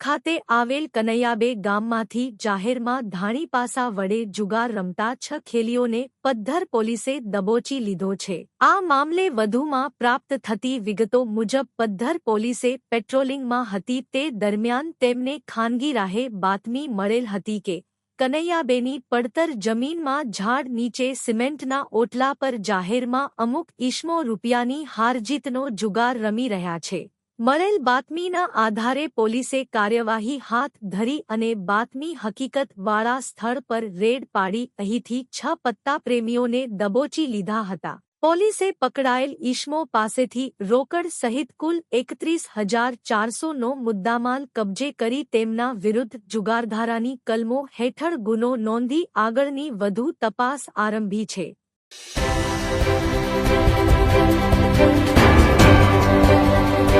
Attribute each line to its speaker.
Speaker 1: ખાતે આવેલ કનૈયાબે ગામમાંથી જાહેરમાં ધાણીપાસા વડે જુગાર રમતા છ ખેલીઓને પદ્ધર પોલીસે દબોચી લીધો છે. આ મામલે વધુમાં પ્રાપ્ત થતી વિગતો મુજબ પદ્ધર પોલીસે પેટ્રોલિંગમાં હતી તે દરમિયાન તેમને ખાનગી રાહે બાતમી મળેલ હતી કે, કનૈયાબેની પડતર જમીનમાં ઝાડ નીચે સિમેન્ટના ઓટલા પર જાહેરમાં અમુક ઈસમો રૂપિયાની હારજીતનો જુગાર રમી રહ્યા છે. મળેલ બાતમીના આધારે પોલીસે કાર્યવાહી હાથ ધરી અને બાતમી હકીકતવાળા સ્થળ પર રેડ પાડી અહીંથી છ પત્તાપ્રેમીઓને દબોચી લીધા હતા. પોલીસે પકડાયેલ ઈશ્મો પાસેથી રોકડ સહિત કુલ એકત્રીસ હજાર ચારસોનો મુદ્દામાલ કબજે કરી તેમના વિરુદ્ધ જુગારધારાની કલમો હેઠળ ગુનો નોંધી આગળની વધુ તપાસ આરંભી છે.